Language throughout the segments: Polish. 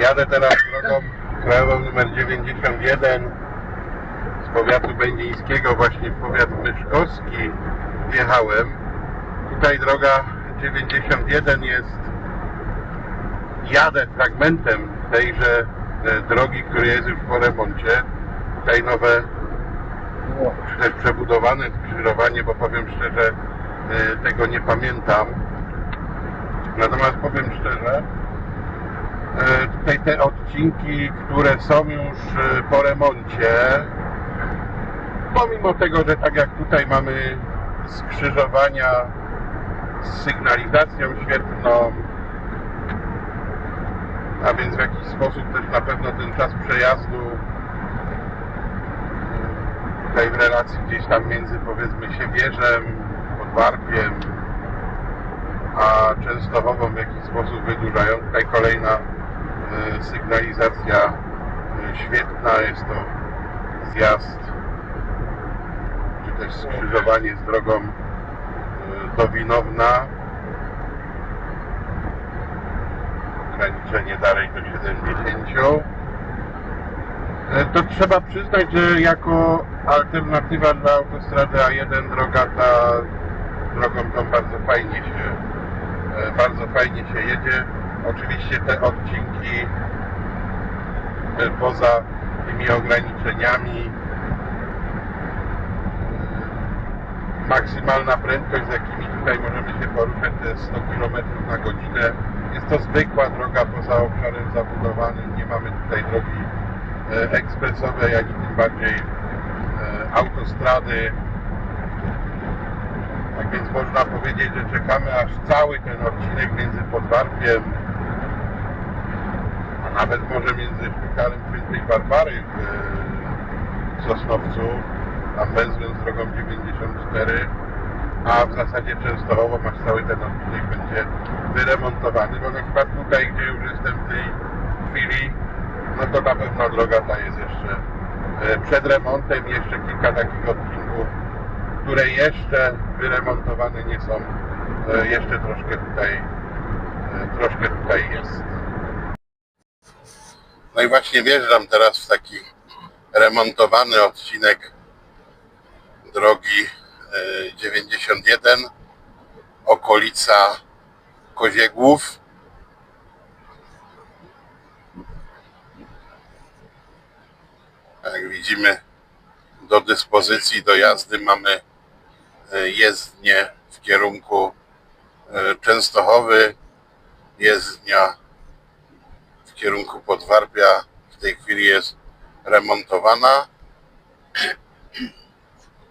Jadę teraz drogą krajową nr 91 z powiatu będzińskiego właśnie w powiat myszkowski wjechałem. Tutaj droga 91 jest jadę fragmentem tejże e, drogi, który jest już po remoncie. Tutaj nowe też przebudowane skrzyżowanie, bo powiem szczerze, e, tego nie pamiętam. Natomiast powiem szczerze, e, tutaj te odcinki, które są już e, po remoncie, pomimo tego, że tak jak tutaj mamy skrzyżowania z sygnalizacją świetlną, a więc w jakiś sposób też na pewno ten czas przejazdu tutaj w relacji gdzieś tam między powiedzmy Siewierzem, Podwarpiem a Częstochową w jakiś sposób wydłużają. Tutaj kolejna e, sygnalizacja e, świetna, jest to zjazd czy też skrzyżowanie z drogą e, do Winowna. Ograniczenie dalej do 70 E, to trzeba przyznać, że jako alternatywa dla autostrady A1 droga ta drogą tą bardzo fajnie się e, bardzo fajnie się jedzie. Oczywiście te odcinki e, poza tymi ograniczeniami e, maksymalna prędkość, z jakimi tutaj możemy się poruszać, to jest 100 km na godzinę. Jest to zwykła droga poza obszarem zabudowanym, nie mamy tutaj drogi e, ekspresowej, ani tym bardziej e, autostrady. Tak więc można powiedzieć, że czekamy aż cały ten odcinek między Podwarpiem, nawet może między szpitalem Świętej Barbary w e, Sosnowcu, tam węzłem z drogą 94, a w zasadzie Częstochowo aż cały ten odcinek będzie wyremontowany, bo na przykład tutaj, gdzie już jestem w tej chwili, no to na pewno droga ta jest jeszcze e, przed remontem, jeszcze kilka takich odcinków, które jeszcze wyremontowane nie są, e, jeszcze troszkę tutaj, troszkę tutaj jest. No i właśnie wjeżdżam teraz w taki remontowany odcinek drogi e, 91, okolica Koziegłów. Jak widzimy, do dyspozycji do jazdy mamy e, jezdnię w kierunku e, Częstochowy, jezdnia w kierunku Podwarpia w tej chwili jest remontowana.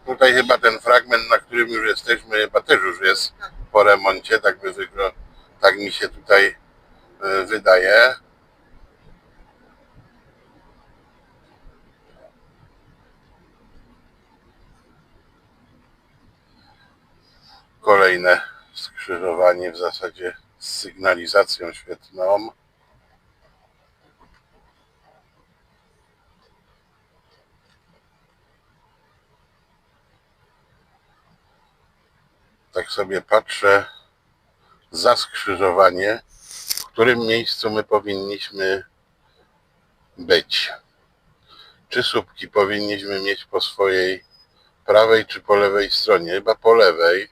Tutaj chyba ten fragment, na którym już jesteśmy, chyba też już jest po remoncie, tak, by wygl- tak mi się tutaj e, wydaje. Kolejne skrzyżowanie w zasadzie z sygnalizacją świetną. Sobie patrzę za skrzyżowanie, w którym miejscu my powinniśmy być. Czy słupki powinniśmy mieć po swojej prawej czy po lewej stronie? Chyba po lewej.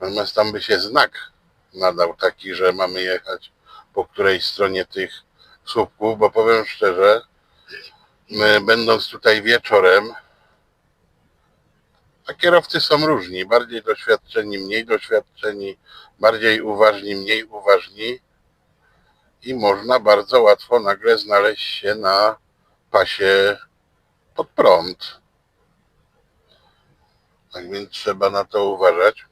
Natomiast tam by się znak nadał taki, że mamy jechać po której stronie tych słupków, bo powiem szczerze, będąc tutaj wieczorem, a kierowcy są różni, bardziej doświadczeni, mniej doświadczeni, bardziej uważni, mniej uważni i można bardzo łatwo nagle znaleźć się na pasie pod prąd. Tak więc trzeba na to uważać.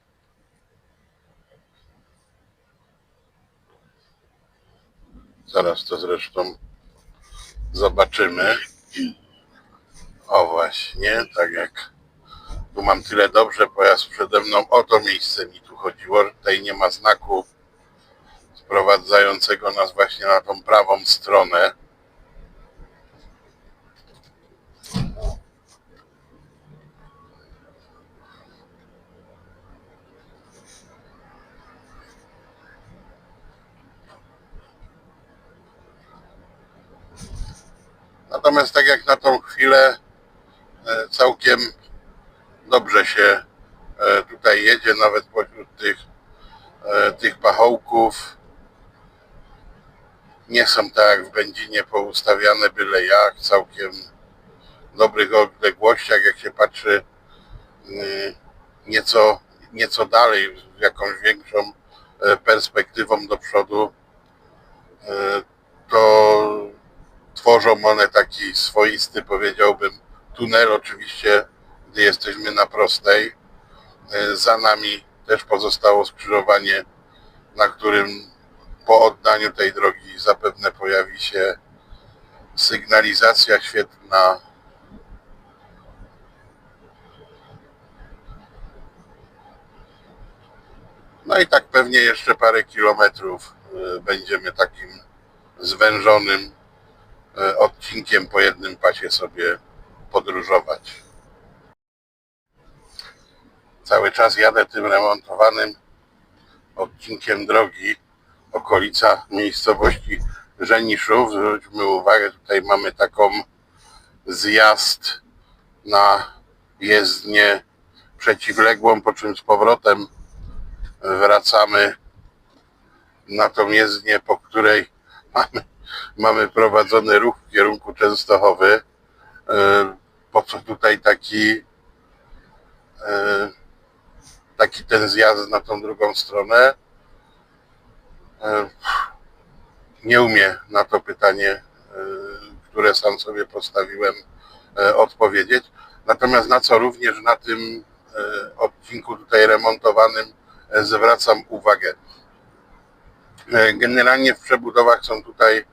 Zaraz to zresztą zobaczymy. O właśnie, tak jak tu mam tyle dobrze, pojazd przede mną, o to miejsce mi tu chodziło. Tutaj nie ma znaku sprowadzającego nas właśnie na tą prawą stronę. Natomiast tak jak na tą chwilę e, całkiem dobrze się e, tutaj jedzie, nawet pośród tych, e, tych pachołków. Nie są tak jak w Będzinie poustawiane byle jak, całkiem dobrych odległościach, jak się patrzy y, nieco, nieco dalej, z jakąś większą e, perspektywą do przodu, to tworzą one taki swoisty, powiedziałbym, tunel. Oczywiście, gdy jesteśmy na prostej, e, za nami też pozostało skrzyżowanie, na którym po oddaniu tej drogi zapewne pojawi się sygnalizacja świetlna. No i tak pewnie jeszcze parę kilometrów e, będziemy takim zwężonym e, odcinkiem po jednym pasie sobie podróżować. Cały czas jadę tym remontowanym odcinkiem drogi okolica miejscowości Żeniszów. Zwróćmy uwagę, tutaj mamy taką zjazd na jezdnię przeciwległą, po czym z powrotem wracamy na tą jezdnię, po której mamy, mamy prowadzony ruch w kierunku Częstochowy. E, Po co tutaj taki e, taki ten zjazd na tą drugą stronę? E, Nie umiem na to pytanie, e, które sam sobie postawiłem, e, odpowiedzieć. Natomiast na co również na tym odcinku tutaj remontowanym zwracam uwagę. Generalnie w przebudowach są tutaj,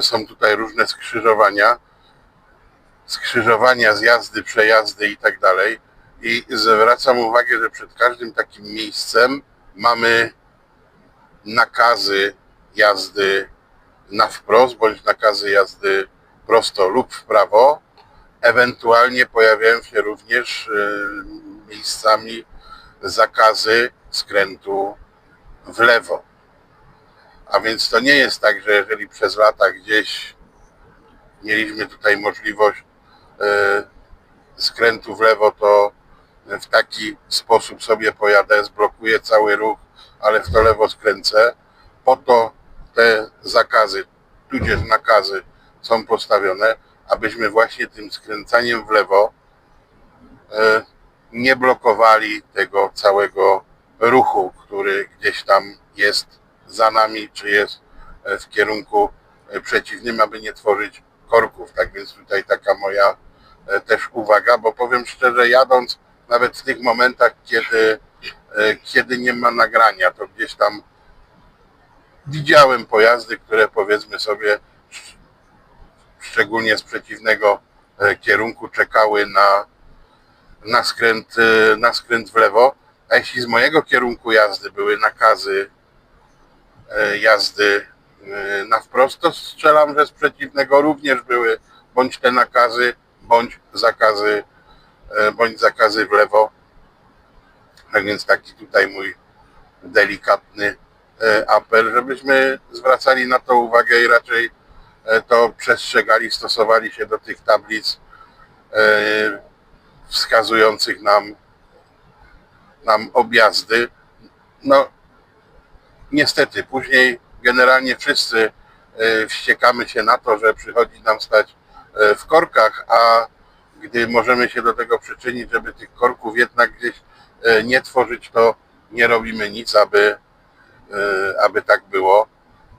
są tutaj różne skrzyżowania, skrzyżowania, zjazdy, przejazdy i tak dalej. I zwracam uwagę, że przed każdym takim miejscem mamy nakazy jazdy na wprost, bądź nakazy jazdy prosto lub w prawo. Ewentualnie pojawiają się również e, miejscami zakazy skrętu w lewo. A więc to nie jest tak, że jeżeli przez lata gdzieś mieliśmy tutaj możliwość e, skrętu w lewo, to w taki sposób sobie pojadę, zblokuję cały ruch, ale w to lewo skręcę. Po to te zakazy, tudzież nakazy są postawione, abyśmy właśnie tym skręcaniem w lewo e, nie blokowali tego całego ruchu, który gdzieś tam jest za nami, czy jest e, w kierunku e, przeciwnym, aby nie tworzyć korków. Tak więc tutaj taka moja też uwaga, bo powiem szczerze, jadąc nawet w tych momentach, kiedy, e, kiedy nie ma nagrania, to gdzieś tam widziałem pojazdy, które powiedzmy sobie, sz- szczególnie z przeciwnego e, kierunku, czekały na, na, skręt, e, na skręt w lewo. A jeśli z mojego kierunku jazdy były nakazy jazdy na wprost, to strzelam, że z przeciwnego również były bądź te nakazy, bądź zakazy, bądź zakazy w lewo. Tak więc taki tutaj mój delikatny e, apel, żebyśmy zwracali na to uwagę i raczej e, to przestrzegali, stosowali się do tych tablic e, wskazujących nam, nam objazdy. No, niestety, później generalnie wszyscy e, wściekamy się na to, że przychodzi nam stać e, w korkach, a gdy możemy się do tego przyczynić, żeby tych korków jednak gdzieś e, nie tworzyć, to nie robimy nic, aby, e, aby tak było.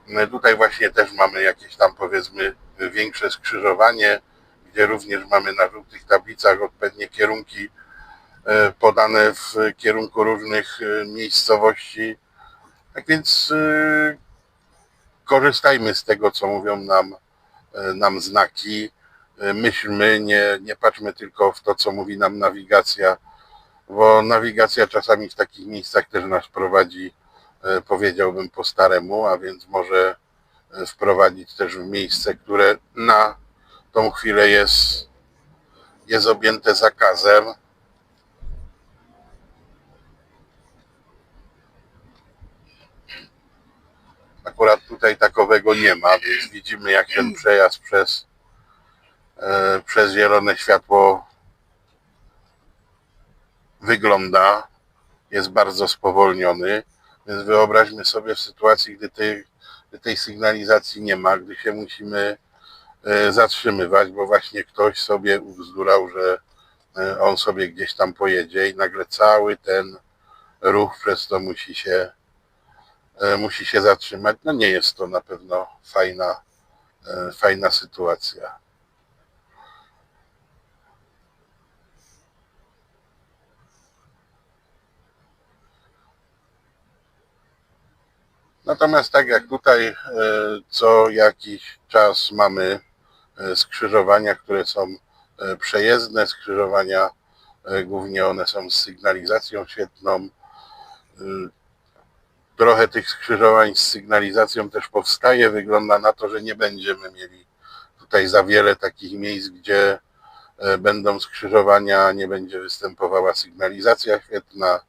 E, Tutaj właśnie też mamy jakieś tam powiedzmy większe skrzyżowanie, gdzie również mamy na żółtych tablicach odpowiednie kierunki podane w kierunku różnych miejscowości. Tak więc korzystajmy z tego, co mówią nam, nam znaki. E, Myślmy, nie, nie patrzmy tylko w to, co mówi nam nawigacja, bo nawigacja czasami w takich miejscach też nas prowadzi, e, powiedziałbym po staremu, a więc może e, wprowadzić też w miejsce, które na tą chwilę jest, jest objęte zakazem. Akurat tutaj takowego nie ma, więc widzimy jak ten przejazd przez, przez zielone światło wygląda, jest bardzo spowolniony, więc wyobraźmy sobie w sytuacji, gdy tej, gdy tej sygnalizacji nie ma, gdy się musimy e, zatrzymywać, bo właśnie ktoś sobie ubzdurał, że e, on sobie gdzieś tam pojedzie i nagle cały ten ruch przez to musi się e, musi się zatrzymać. No nie jest to na pewno fajna, e, fajna sytuacja. Natomiast tak jak tutaj e, co jakiś czas mamy e, skrzyżowania, które są e, przejezdne, skrzyżowania głównie one są z sygnalizacją świetną. Trochę tych skrzyżowań z sygnalizacją też powstaje. Wygląda na to, że nie będziemy mieli tutaj za wiele takich miejsc, gdzie będą skrzyżowania, nie będzie występowała sygnalizacja świetna.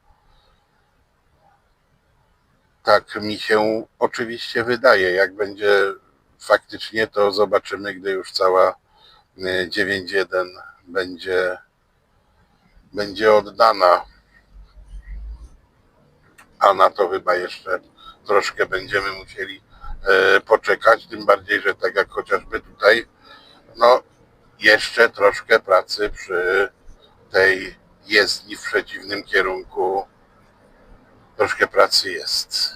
Tak mi się oczywiście wydaje. Jak będzie faktycznie, to zobaczymy, gdy już cała e, 9.1 będzie, będzie oddana. A na to chyba jeszcze troszkę będziemy musieli e, poczekać. Tym bardziej, że tak jak chociażby tutaj, no jeszcze troszkę pracy przy tej jezdni w przeciwnym kierunku. Troszkę pracy jest.